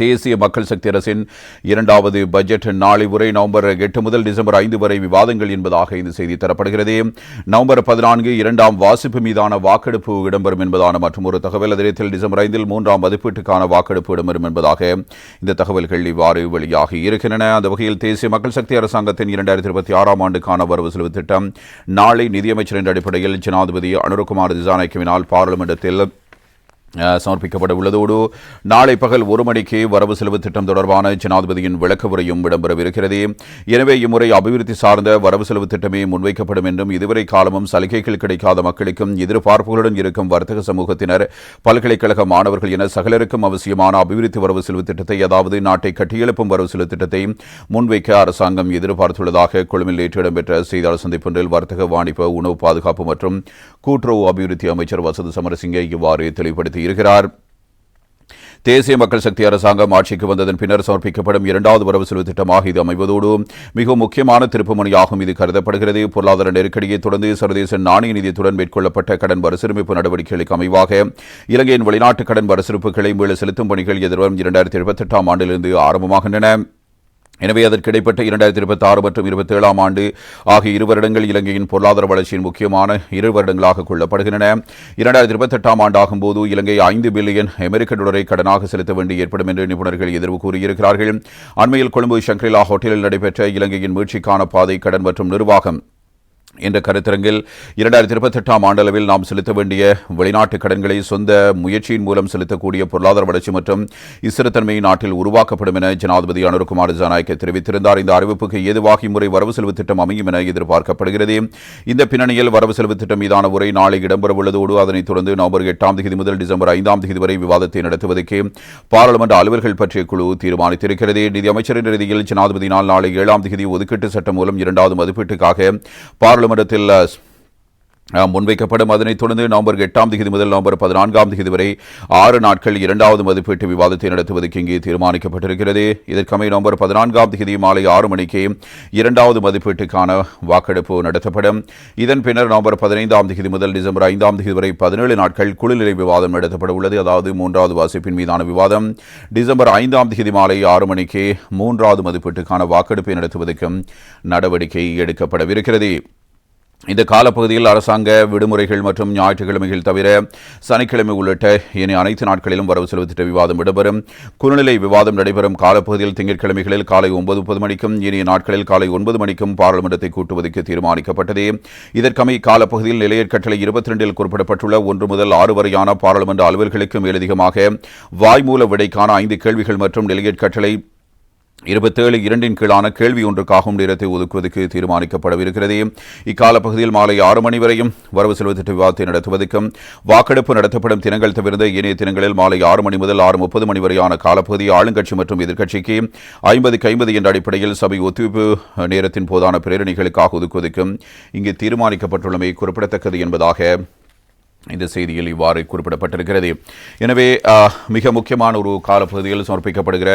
தேசிய மக்கள் சக்தி அரசின் இரண்டாவது பட்ஜெட் நாளை உரை நவம்பர் எட்டு முதல் டிசம்பர் ஐந்து வரை விவாதங்கள் என்பதாக இந்த செய்தி தரப்படுகிறது. நவம்பர் பதினான்கு இரண்டாம் வாசிப்பு மீதான வாக்கெடுப்பு இடம்பெறும் என்பதான மற்றும் ஒரு தகவல் அதிரத்தில் டிசம்பர் ஐந்தில் மூன்றாம் மதிப்பீட்டுக்கான வாக்கெடுப்பு இடம்பெறும் என்பதாக இந்த தகவல்கள் இவ்வாறு வெளியாகி இருக்கின்றன. அந்த வகையில் தேசிய மக்கள் சக்தி அரசாங்கத்தின் இரண்டாயிரத்தி இருபத்தி ஆறாம் ஆண்டுக்கான வரவு செலவு திட்டம் நாளை நிதியமைச்சர் என்ற அடிப்படையில் ஜனாதிபதி அனுரகுமார் திசாநாயக்கவினால் பாராளுமன்றத்தில் சமர்ப்பிக்கப்பட உள்ளதோடு நாளை பகல் ஒரு மணிக்கு வரவு செலவு திட்டம் தொடர்பான ஜனாதிபதியின் விளக்க உரையும் இடம்பெறவிருக்கிறது. எனவே இம்முறை அபிவிருத்தி சார்ந்த வரவு செலவு திட்டமே முன்வைக்கப்படும் என்றும் இதுவரை காலமும் சலுகைகள் கிடைக்காத மக்களுக்கும் எதிர்பார்ப்புகளுடன் இருக்கும் வர்த்தக சமூகத்தினர் பல்கலைக்கழக மாணவர்கள் என சகலருக்கும் அவசியமான அபிவிருத்தி வரவு செலவு திட்டத்தை அதாவது நாட்டை கட்டியெழுப்பும் வரவு செலவு திட்டத்தை முன்வைக்க அரசாங்கம் எதிர்பார்த்துள்ளதாக கொழும்பில் நேற்று இடம்பெற்ற செய்தியாளர் சந்திப்பொன்றில் வர்த்தக வாணிப உணவு பாதுகாப்பு மற்றும் கூட்டுறவு அபிவிருத்தி அமைச்சர் வசதி சமரசிங்க இவ்வாறு தெளிவுபடுத்தி கூறியிருக்கிறார் தேசிய மக்கள் சக்தி அரசாங்கம் ஆட்சிக்கு வந்ததன் பின்னர் சமர்ப்பிக்கப்படும் இரண்டாவது வரவு செலவு திட்டமாக இது அமைவதோடு மிக முக்கியமான திருப்புமுனையாகும் இது கருதப்படுகிறது. பொருளாதார நெருக்கடியை தொடர்ந்து சர்வதேச நாணய நிதியத்துடன் மேற்கொள்ளப்பட்ட கடன் மறுசீரமைப்பு நடவடிக்கைகளுக்கு அமைவாக இலங்கையின் வெளிநாட்டு கடன் மறுசீரமைப்புகளை மீள செலுத்தும் பணிகள் எதிர்வரும் இரண்டாயிரத்தி இருபத்தெட்டாம் ஆண்டிலிருந்து ஆரம்பமாகின்றன. எனவே அதற்கு இடைப்பட்ட இரண்டாயிரத்தி இருபத்தி ஆறு மற்றும் இருபத்தி ஏழாம் ஆண்டு ஆகிய இரு வருடங்கள் இலங்கையின் பொருளாதார வளர்ச்சியின் முக்கியமான இரு வருடங்களாக கொள்ளப்படுகின்றன. இரண்டாயிரத்தி இருபத்தெட்டாம் ஆண்டாகும்போது இலங்கை ஐந்து பில்லியன் அமெரிக்க டாலரை கடனாக செலுத்த வேண்டி ஏற்படும் என்று நிபுணர்கள் எதிர்வு கூறியிருக்கிறார்கள். அண்மையில் கொழும்பு ஷங்கரிலா ஹோட்டலில் நடைபெற்ற இலங்கையின் மீழ்ச்சிக்கான பாதை கடன் மற்றும் நிர்வாகம் என்ற கருத்தரங்கில் இரண்டாயிரத்தி இருபத்தெட்டாம் ஆண்டளவில் நாம் செலுத்த வேண்டிய வெளிநாட்டு கடன்களை சொந்த முயற்சியின் மூலம் செலுத்தக்கூடிய பொருளாதார வளர்ச்சி மற்றும் இஸ்திரத்தன்மை நாட்டில் உருவாக்கப்படும் என ஜனாதிபதி அனுர்குமார் ஜனநாயக்க தெரிவித்திருந்தார். இந்த அறிவிப்புக்கு ஏதுவாக இம்முறை வரவு செலவு திட்டம் அமையும் என எதிர்பார்க்கப்படுகிறது. இந்த பின்னணியில் வரவு செலவு திட்டம் மீதான உரை நாளை இடம்பெறவுள்ளதோடு அதனைத் தொடர்ந்து நவம்பர் எட்டாம் தேதி முதல் டிசம்பர் ஐந்தாம் தேதி வரை விவாதத்தை நடத்துவதற்கு பாராளுமன்ற அலுவல்கள் பற்றிய குழு தீர்மானித்திருக்கிறது. நிதி அமைச்சரின் இறுதியில் ஜனாதிபதியினால் நாளை ஏழாம் தேதி ஒதுக்கீட்டு சட்டம் மூலம் இரண்டாவது மதிப்பீட்டுக்காக பாராளுமன்ற நாடாளுமன்றத்தில் முன்வைக்கப்படும். அதனைத் தொடர்ந்து நவம்பர் எட்டாம் தேதி முதல் நவம்பர் பதினான்காம் தேதி வரை ஆறு நாட்கள் இரண்டாவது மதிப்பீட்டு விவாதத்தை நடத்துவதற்கு இங்கே தீர்மானிக்கப்பட்டிருக்கிறது. இதற்கமை நவம்பர் பதினான்காம் தேதி மாலை ஆறு மணிக்கு இரண்டாவது மதிப்பீட்டுக்கான வாக்கெடுப்பு நடத்தப்படும். இதன் பின்னர் நவம்பர் பதினைந்தாம் தேதி முதல் டிசம்பர் ஐந்தாம் தேதி வரை பதினேழு நாட்கள் குழுநிலை விவாதம் நடத்தப்பட உள்ளது. அதாவது மூன்றாவது வாசிப்பின் மீதான விவாதம் டிசம்பர் ஐந்தாம் தேதி மாலை ஆறு மணிக்கு மூன்றாவது மதிப்பீட்டுக்கான வாக்கெடுப்பை நடத்துவதற்கும் நடவடிக்கை எடுக்கப்படவிருக்கிறது. இந்த காலப்பகுதியில் அரசாங்க விடுமுறைகள் மற்றும் ஞாயிற்றுக்கிழமைகள் தவிர சனிக்கிழமை உள்ளிட்ட இனி அனைத்து நாட்களிலும் வரவு செலவு திட்ட விவாதம் இடம்பெறும். குறுநிலை விவாதம் நடைபெறும் காலப்பகுதியில் திங்கட்கிழமைகளில் காலை ஒன்பது முப்பது மணிக்கும் இனிய நாட்களில் காலை ஒன்பது மணிக்கும் பாராளுமன்றத்தை கூட்டுவதற்கு தீர்மானிக்கப்பட்டது. இதற்கமை காலப்பகுதியில் நிலையற் கட்டளை இருபத்தி ரெண்டில் குறிப்பிடப்பட்டுள்ள ஒன்று முதல் ஆறு வரையான பாராளுமன்ற அலுவல்களுக்கு மேலதிகமாக வாய்மூல விடைக்கான ஐந்து கேள்விகள் மற்றும் நிலையற்கட்டளை இருபத்தேழு இரண்டின் கீழான கேள்வி ஒன்றுக்காகும் நேரத்தை ஒதுக்குவதற்கு தீர்மானிக்கப்படவிருக்கிறது. இக்கால பகுதியில் மாலை ஆறு மணி வரையும் வரவு செலவு திட்ட விவாதத்தை நடத்துவதற்கும் வாக்கெடுப்பு நடத்தப்படும் தினங்கள் தவிர்த்த ஏனைய தினங்களில் மாலை ஆறு மணி முதல் ஆறு முப்பது மணி வரையான காலப்பகுதி ஆளுங்கட்சி மற்றும் எதிர்க்கட்சிக்கு ஐம்பதுக்கு ஐம்பது என்ற அடிப்படையில் சபை ஒத்துழைப்பு நேரத்தின் போதான பிரேரணிகளுக்காக ஒதுக்குவதற்கும் இங்கு தீர்மானிக்கப்பட்டுள்ளமை குறிப்பிடத்தக்கது என்பதாக இந்த செய்தியில் இவ்வாறு குறிப்பிடப்பட்டிருக்கிறது. எனவே மிக முக்கியமான ஒரு காலப்பகுதியில் சமர்ப்பிக்கப்படுகிற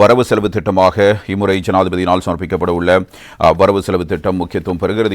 வரவு செலவு திட்டமாக இம்முறை ஜனாதிபதியினால் சமர்ப்பிக்கப்பட உள்ள வரவு செலவு திட்டம் முக்கியத்துவம் பெறுகிறது.